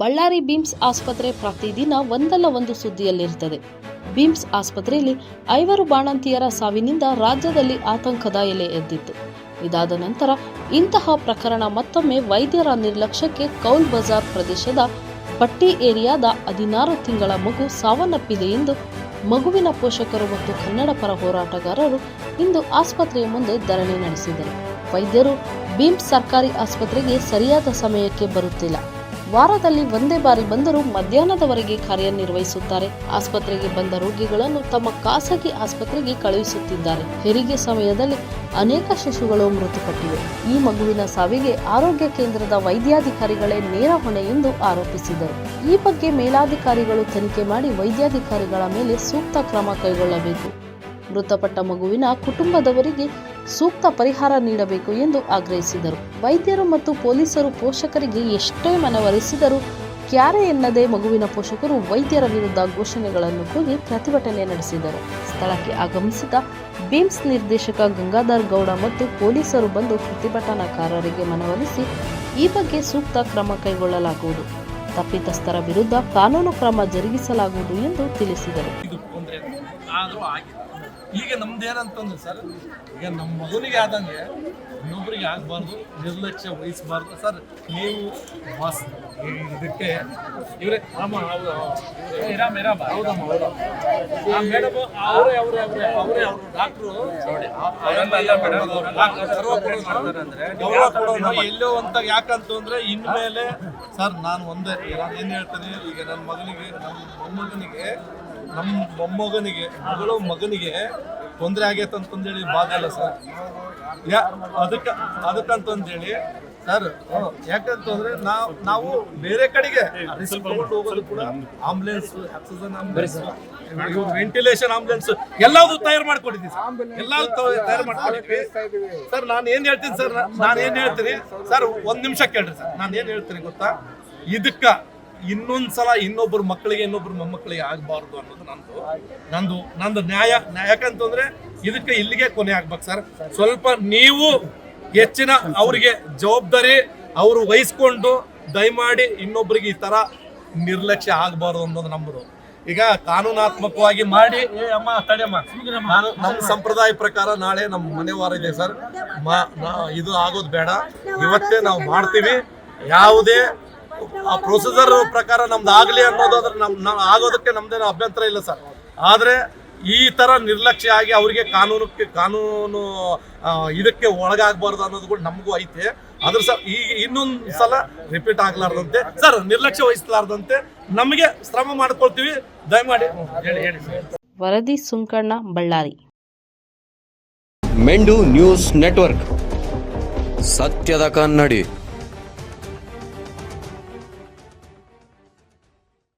Ballari BIMS ಆಸ್ಪತ್ರೆ ಪ್ರತಿದಿನ ಒಂದಲ್ಲ ಒಂದು ಸುದ್ದಿಯಲ್ಲಿರುತ್ತದೆ. ಬಿಮ್ಸ್ ಆಸ್ಪತ್ರೆಯಲ್ಲಿ ಐವರು ಬಾಣಂತಿಯರ ಸಾವಿನಿಂದ ರಾಜ್ಯದಲ್ಲಿ ಆತಂಕದ ಎಲೆ ಎದ್ದಿತ್ತು. ಇದಾದ ನಂತರ ಇಂತಹ ಪ್ರಕರಣ ಮತ್ತೊಮ್ಮೆ ವೈದ್ಯರ ನಿರ್ಲಕ್ಷ್ಯಕ್ಕೆ ಕೌಲ್ ಬಜಾರ್ ಪ್ರದೇಶದ ಪಟ್ಟಿ ಏರಿಯಾದ ಹದಿನಾರು ತಿಂಗಳ ಮಗು ಸಾವನ್ನಪ್ಪಿದೆ ಎಂದು ಮಗುವಿನ ಪೋಷಕರು ಮತ್ತು ಕನ್ನಡ ಪರ ಹೋರಾಟಗಾರರು ಇಂದು ಆಸ್ಪತ್ರೆಯ ಮುಂದೆ ಧರಣಿ ನಡೆಸಿದರು. ವೈದ್ಯರು ಬಿಮ್ಸ್ ಸರ್ಕಾರಿ ಆಸ್ಪತ್ರೆಗೆ ಸರಿಯಾದ ಸಮಯಕ್ಕೆ ಬರುತ್ತಿಲ್ಲ. ವಾರದಲ್ಲಿ ಒಂದೇ ಬಾರಿ ಬಂದರೂ ಮಧ್ಯಾಹ್ನದವರೆಗೆ ಕಾರ್ಯನಿರ್ವಹಿಸುತ್ತಾರೆ. ಆಸ್ಪತ್ರೆಗೆ ಬಂದ ರೋಗಿಗಳನ್ನು ತಮ್ಮ ಖಾಸಗಿ ಆಸ್ಪತ್ರೆಗೆ ಕಳುಹಿಸುತ್ತಿದ್ದಾರೆ. ಹೆರಿಗೆ ಸಮಯದಲ್ಲಿ ಅನೇಕ ಶಿಶುಗಳು ಮೃತಪಟ್ಟಿವೆ. ಈ ಮಗುವಿನ ಸಾವಿಗೆ ಆರೋಗ್ಯ ಕೇಂದ್ರದ ವೈದ್ಯಾಧಿಕಾರಿಗಳೇ ನೇರ ಹೊಣೆ ಎಂದು ಆರೋಪಿಸಿದರು. ಈ ಬಗ್ಗೆ ಮೇಲಾಧಿಕಾರಿಗಳು ತನಿಖೆ ಮಾಡಿ ವೈದ್ಯಾಧಿಕಾರಿಗಳ ಮೇಲೆ ಸೂಕ್ತ ಕ್ರಮ ಕೈಗೊಳ್ಳಬೇಕು. ಮೃತಪಟ್ಟ ಮಗುವಿನ ಕುಟುಂಬದವರಿಗೆ ಸೂಕ್ತ ಪರಿಹಾರ ನೀಡಬೇಕು ಎಂದು ಆಗ್ರಹಿಸಿದರು. ವೈದ್ಯರು ಮತ್ತು ಪೊಲೀಸರು ಪೋಷಕರಿಗೆ ಎಷ್ಟೇ ಮನವೊಲಿಸಿದರೂ ಕ್ಯಾರೆ ಎನ್ನದೇ ಮಗುವಿನ ಪೋಷಕರು ವೈದ್ಯರ ವಿರುದ್ಧ ಘೋಷಣೆಗಳನ್ನು ಕೂಗಿ ಪ್ರತಿಭಟನೆ ನಡೆಸಿದರು. ಸ್ಥಳಕ್ಕೆ ಆಗಮಿಸಿದ ಬಿಮ್ಸ್ ನಿರ್ದೇಶಕ ಗಂಗಾಧರ್ ಗೌಡ ಮತ್ತು ಪೊಲೀಸರು ಬಂದು ಪ್ರತಿಭಟನಾಕಾರರಿಗೆ ಮನವೊಲಿಸಿ ಈ ಬಗ್ಗೆ ಸೂಕ್ತ ಕ್ರಮ ಕೈಗೊಳ್ಳಲಾಗುವುದು. ತಪ್ಪಿತಸ್ಥರ ವಿರುದ್ಧ ಕಾನೂನು ಕ್ರಮ ಜರುಗಿಸಲಾಗುವುದು ಎಂದು ತಿಳಿಸಿದರು. ತೊಂದರೆ ಆದರೂ ಆಗಿದೆ. ಈಗ ನಮ್ದು ಏನಂತಂದ್ರೆ ಸರ್ ಈಗ ನಮ್ಮ ಮಗನಿಗೆ ಆದಂಗೆ ಇನ್ನೊಬ್ರಿಗೆ ಆಗಬಾರ್ದು ನಿರ್ಲಕ್ಷ್ಯ ವಹಿಸಬಾರ್ದು. ಸರ್ ನೀವು ಬಾಸ್ ಇದಕ್ಕೆ ಇವರೇ ಆಮ ಹೌದು ಇರಾಮ್ ಇರಾಮ್ ಹೌದಮ್ಮ ಹೌದು. ಮೇಡಮ್ ಅವರೇ ಅವರೇ ಅವರೇ ಅವರೇ ಅವರು ಡಾಕ್ಟ್ರು ನೋಡಿ ಎಲ್ಲೋ ಅಂತ ಯಾಕಂತಂದ್ರೆ ಇನ್ಮೇಲೆ ಸರ್ ನಾನು ಒಂದೇ ನಾನು ಏನು ಹೇಳ್ತೀನಿ ಈಗ ನನ್ನ ಮಗನಿಗೆ ನಮ್ಮ ಮೊಮ್ಮಗನಿಗೆ ನಮ್ಮ ಮೊಮ್ಮಗನಿಗೆ, ಮಗಳು ಮಗನಿಗೆ ತೊಂದರೆ ಆಗೈತೆ ಅಂತಂದೇಳಿ ಬಾಗಲ್ಲ ಸರ್. ಯಾ, ಅದಕ್ಕೆ, ಅದಕ್ಕಂತಂದೇಳಿ ಸರ್ ಯಾಕಂತಂದ್ರೆ ನಾವು ನಾವು ಬೇರೆ ಕಡೆಗೆ ambulance oxygen ambulance ventilation ambulance ಎಲ್ಲದೂ ತಯಾರು ಮಾಡ್ಕೊಟ್ಟಿದ್ದೀವಿ ಸರ್. ತಯಾರು ಮಾಡ್ಕೊಂಡಿದ್ವಿ ಸರ್, ನಾನು ಏನ್ ಹೇಳ್ತೀನಿ ಸರ್, ನಾನು ಏನ್ ಹೇಳ್ತೀನಿ? ಸರ್, ಒಂದ್ ನಿಮಿಷ ಕೇಳ್ರಿ ಸರ್, ನಾನು ಏನ್ ಹೇಳ್ತೀನಿ ಗೊತ್ತಾ? ಇದಕ್ಕ ಇನ್ನೊಂದ್ಸಲ ಇನ್ನೊಬ್ಬರು ಮಕ್ಕಳಿಗೆ ಇನ್ನೊಬ್ರು ಮೊಮ್ಮಕ್ಕಳಿಗೆ ಆಗಬಾರ್ದು ಅನ್ನೋದು ನಂದು. ನಂದು ನಂದು ನ್ಯಾಯ. ಯಾಕಂತಂದ್ರೆ ಇದಕ್ಕೆ ಇಲ್ಲಿಗೆ ಕೊನೆ ಆಗ್ಬೇಕು ಸರ್. ಸ್ವಲ್ಪ ನೀವು ಹೆಚ್ಚಿನ ಅವರಿಗೆ ಜವಾಬ್ದಾರಿ ಅವರು ವಹಿಸ್ಕೊಂಡು ದಯಮಾಡಿ ಇನ್ನೊಬ್ಬರಿಗೆ ಈ ತರ ನಿರ್ಲಕ್ಷ್ಯ ಆಗಬಾರ್ದು ಅನ್ನೋದು ನಂಬರು ಈಗ ಕಾನೂನಾತ್ಮಕವಾಗಿ ಮಾಡಿ ಅಮ್ಮ ತಡೆಯಮ್ಮ ನಾನು ನಮ್ಮ ಸಂಪ್ರದಾಯ ಪ್ರಕಾರ ನಾಳೆ ನಮ್ಮ ಮನೆ ವಾರ ಇದೆ ಸರ್. ಇದು ಆಗೋದು ಬೇಡ. ಇವತ್ತೇ ನಾವು ಮಾಡ್ತೀವಿ. ಯಾವುದೇ ಆ ಪ್ರೊಸೀಜರ್ ಪ್ರಕಾರ ನಮ್ದು ಆಗಲಿ ಅನ್ನೋದಾದ್ರೆ ನಮ್ ನಾವು ಆಗೋದಕ್ಕೆ ನಮ್ದೇನು ಅಭ್ಯಂತರ ಇಲ್ಲ ಸರ್. ಆದರೆ ಈ ತರ ನಿರ್ಲಕ್ಷ್ಯ ಆಗಿ ಅವರಿಗೆ ಕಾನೂನಕ್ಕೆ ಕಾನೂನು ಇದಕ್ಕೆ ಒಳಗಾಗಬಾರ್ದು ಅನ್ನೋದು ಕೂಡ ನಮಗೂ ಐತೆ. ಅದ್ರ ಸರ್ ಈಗ ಇನ್ನೊಂದು ಸಲ ರಿಪೀಟ್ ಆಗ್ಲಾರ್ದಂತೆ. ಸರ್ ನಿರ್ಲಕ್ಷ್ಯ ವಹಿಸಲಾರ್ದಂತೆ ನಮಗೆ ಶ್ರಮ ಮಾಡ್ಕೊಳ್ತೀವಿ. ದಯಮಾಡಿ ಹೇಳಿ ಹೇಳಿ ಸರ್. ವರದಿ Sunkanna Ballari. Mendu news network. ಸತ್ಯದ ಕನ್ನಡಿ.